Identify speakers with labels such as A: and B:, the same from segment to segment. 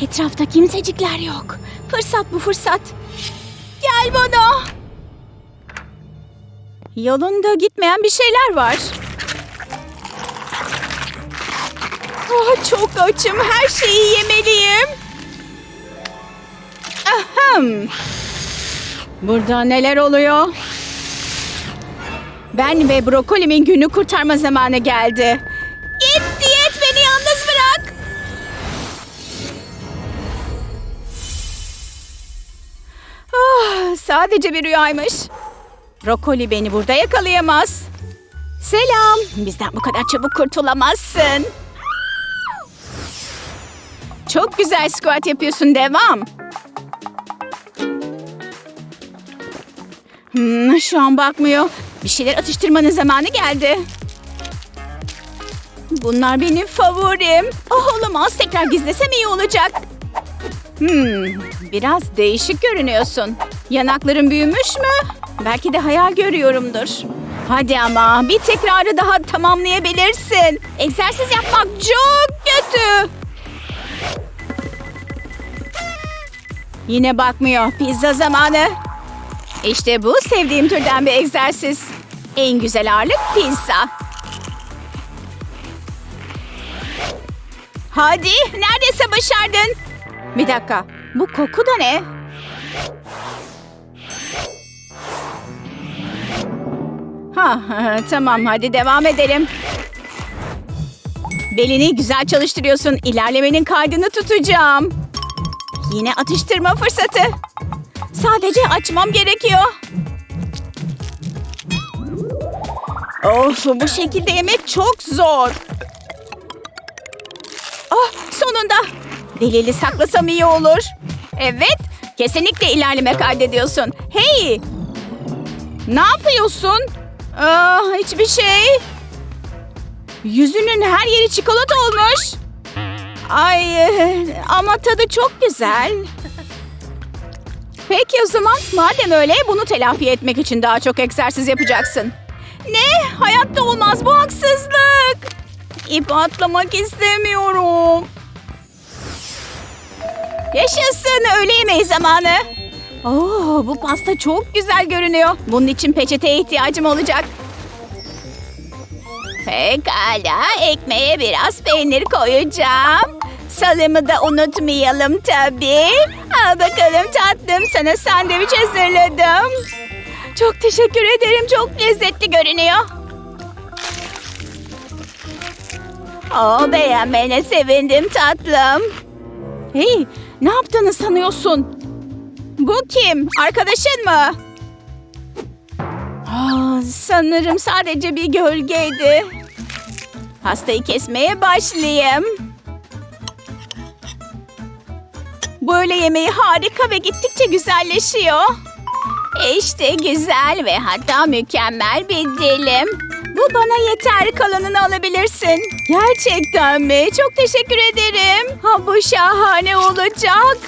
A: Etrafta kimsecikler yok. Fırsat bu fırsat. Gel bana. Yolunda gitmeyen bir şeyler var. Ah, çok açım. Her şeyi yemeliyim. Ahem. Burada neler oluyor? Ben ve brokolimin günü kurtarma zamanı geldi. Git diyet beni yalnız bırak. Ah, sadece bir rüyaymış. Brokoli beni burada yakalayamaz. Selam. Bizden bu kadar çabuk kurtulamazsın. Çok güzel squat yapıyorsun. Devam. Hmm, şu an bakmıyor. Bir şeyler atıştırmanın zamanı geldi. Bunlar benim favorim. Oh olamaz. Tekrar gizlesem iyi olacak. Hmm, biraz değişik görünüyorsun. Yanakların büyümüş mü? Belki de hayal görüyorumdur. Hadi ama bir tekrarı daha tamamlayabilirsin. Egzersiz yapmak çok kötü. Yine bakmıyor. Pizza zamanı. İşte bu sevdiğim türden bir egzersiz. En güzel ağırlık pizza. Hadi neredeyse başardın. Bir dakika. Bu koku da ne? Ha, tamam hadi devam edelim. Belini güzel çalıştırıyorsun. İlerlemenin kaydını tutacağım. Yine atıştırma fırsatı. Sadece açmam gerekiyor. Of bu şekilde yemek çok zor. Oh sonunda. Delili saklasam iyi olur. Evet kesinlikle ilerleme kaydediyorsun. Hey! Ne yapıyorsun? Aa, hiçbir şey. Yüzünün her yeri çikolata olmuş. Ay ama tadı çok güzel. Peki o zaman madem öyle bunu telafi etmek için daha çok egzersiz yapacaksın. Ne? Hayatta olmaz bu haksızlık. İp atlamak istemiyorum. Yaşasın öğle yemeği zamanı. Oo, bu pasta çok güzel görünüyor. Bunun için peçeteye ihtiyacım olacak. Pekala, ekmeğe biraz peynir koyacağım. Salımı da unutmayalım tabii. Al bakalım tatlım, sana sandviç hazırladım. Çok teşekkür ederim, çok lezzetli görünüyor. Oo, beğenmene sevindim tatlım. Hey, ne yaptığını sanıyorsun? Bu kim? Arkadaşın mı? Aa, sanırım sadece bir gölgeydi. Pastayı kesmeye başlayayım. Böyle yemeği harika ve gittikçe güzelleşiyor. İşte güzel ve hatta mükemmel bir dilim. Bu bana yeter kalanını alabilirsin. Gerçekten mi? Çok teşekkür ederim. Ha bu şahane olacak.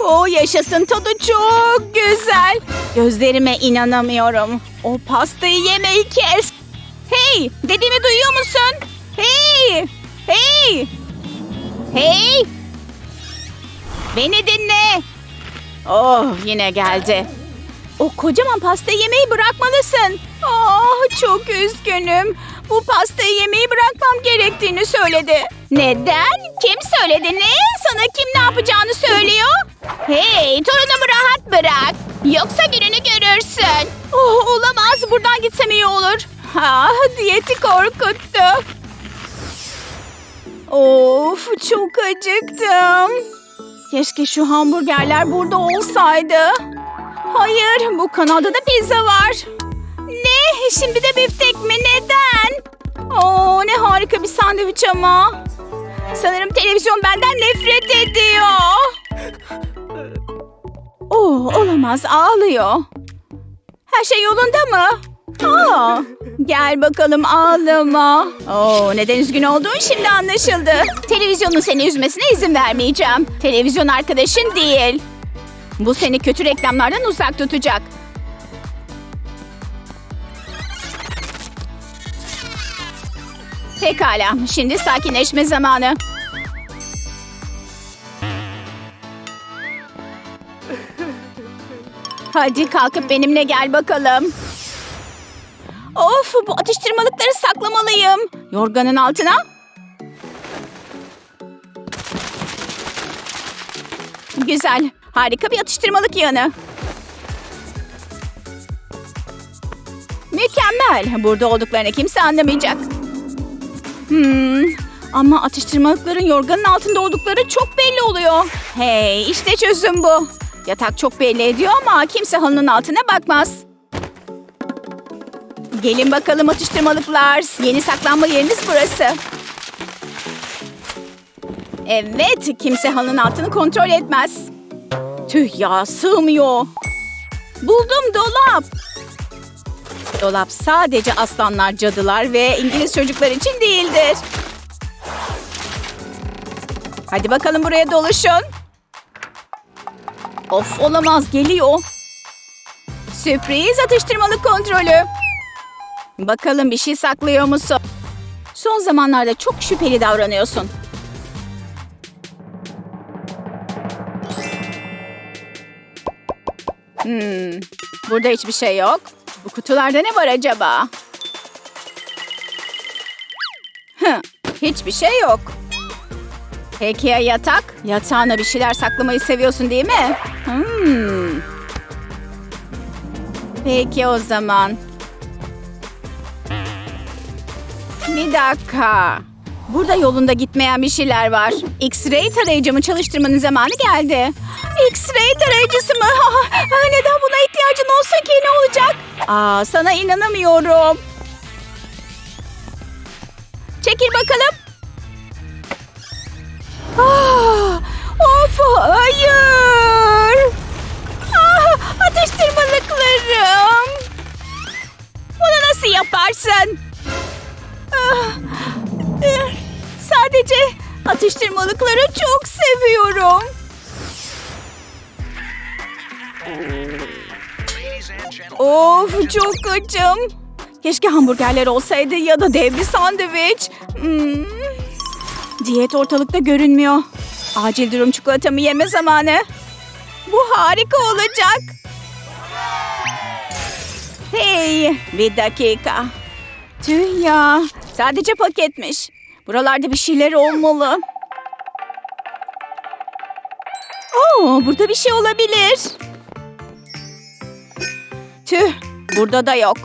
A: O yaşasın tadı çok güzel. Gözlerime inanamıyorum. O pastayı yemeyi kes. Hey dediğimi duyuyor musun? Hey! Hey! Hey! Beni dinle. Oh yine geldi. O kocaman pastayı yemeyi bırakmalısın. Ah çok üzgünüm. Bu pastayı yemeyi bırakmam gerektiğini söyledi. Neden? Kim söyledi ne? Sana kim ne yapacağını söylüyor? Hey torunumu rahat bırak. Yoksa gününü görürsün. Oh, olamaz buradan gitsem iyi olur. Ah diyeti korkuttu. Of çok acıktım. Keşke şu hamburgerler burada olsaydı. Hayır, bu kanalda da pizza var. Ne? Şimdi de biftek mi? Neden? Oo, ne harika bir sandviç ama. Sanırım televizyon benden nefret ediyor. Oo, olamaz, ağlıyor. Her şey yolunda mı? Aa, gel bakalım ağlama. Oo, neden üzgün olduğun şimdi anlaşıldı. Televizyonun seni üzmesine izin vermeyeceğim. Televizyon arkadaşın değil. Bu seni kötü reklamlardan uzak tutacak. Pekala, şimdi sakinleşme zamanı. Hadi kalkıp benimle gel bakalım. Of, bu atıştırmalıkları saklamalıyım. Yorganın altına. Güzel, harika bir atıştırmalık yanı. Mükemmel. Burada olduklarını kimse anlamayacak. Hmm, ama atıştırmalıkların yorganın altında oldukları çok belli oluyor. Hey, işte çözüm bu. Yatak çok belli ediyor ama kimse halının altına bakmaz. Gelin bakalım atıştırmalıklar. Yeni saklanma yeriniz burası. Evet, kimse halının altını kontrol etmez. Tüh ya, sığmıyor. Buldum dolap. Dolap sadece aslanlar, cadılar ve İngiliz çocuklar için değildir. Hadi bakalım buraya doluşun. Of olamaz geliyor. Sürpriz atıştırmalık kontrolü. Bakalım bir şey saklıyor musun? Son zamanlarda çok şüpheli davranıyorsun. Hmm, burada hiçbir şey yok. Bu kutularda ne var acaba? Hı, hiçbir şey yok. Peki ya yatak? Yatağına bir şeyler saklamayı seviyorsun değil mi? Hmm. Peki o zaman. Bir dakika. Burada yolunda gitmeyen bir şeyler var. X-ray tarayıcımı çalıştırmanın zamanı geldi. X-ray tarayıcısı mı? Neden buna ihtiyacın olsun ki ne olacak? Aa, sana inanamıyorum. Çekil bakalım. Ah, of hayır. Ah, atıştırmalıklarım. Bunu nasıl yaparsın? Sadece atıştırmalıkları çok seviyorum. Of çok açım. Keşke hamburgerler olsaydı ya da dev bir sandviç. Hmm. Diyet ortalıkta görünmüyor. Acil durum çikolatamı yeme zamanı. Bu harika olacak. Hey bir dakika. Tüh ya sadece paketmiş. Buralarda bir şeyler olmalı. Oo, burada bir şey olabilir. Tüh, burada da yok.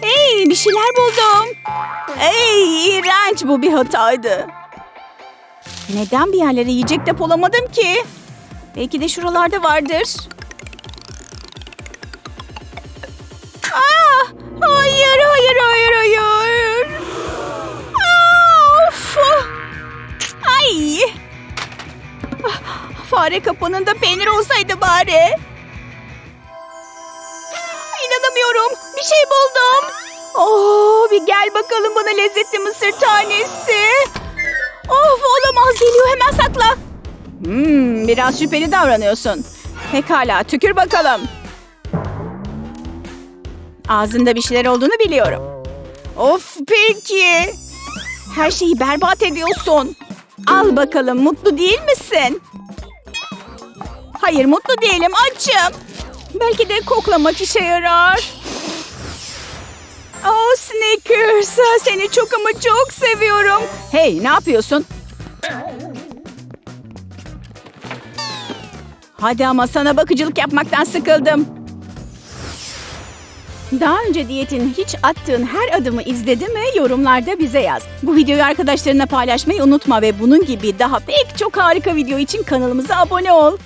A: Hey, bir şeyler buldum. Hey, iğrenç bu bir hataydı. Neden bir yerlere yiyecek depolamadım ki? Belki de şuralarda vardır. Fare kapınında peynir olsaydı bari. İnanamıyorum. Bir şey buldum. Oo, bir gel bakalım bana lezzetli mısır tanesi. Of olamaz geliyor hemen sakla. Hmm, biraz şüpheli davranıyorsun. Pekala tükür bakalım. Ağzında bir şeyler olduğunu biliyorum. Of peki. Her şeyi berbat ediyorsun. Al bakalım mutlu değil misin? Hayır mutlu değilim açım. Belki de koklamak işe yarar. Oh Snickers seni çok ama çok seviyorum. Hey ne yapıyorsun? Hadi ama sana bakıcılık yapmaktan sıkıldım. Daha önce diyetin hiç attığın her adımı izledi mi yorumlarda bize yaz. Bu videoyu arkadaşlarına paylaşmayı unutma ve bunun gibi daha pek çok harika video için kanalımıza abone ol.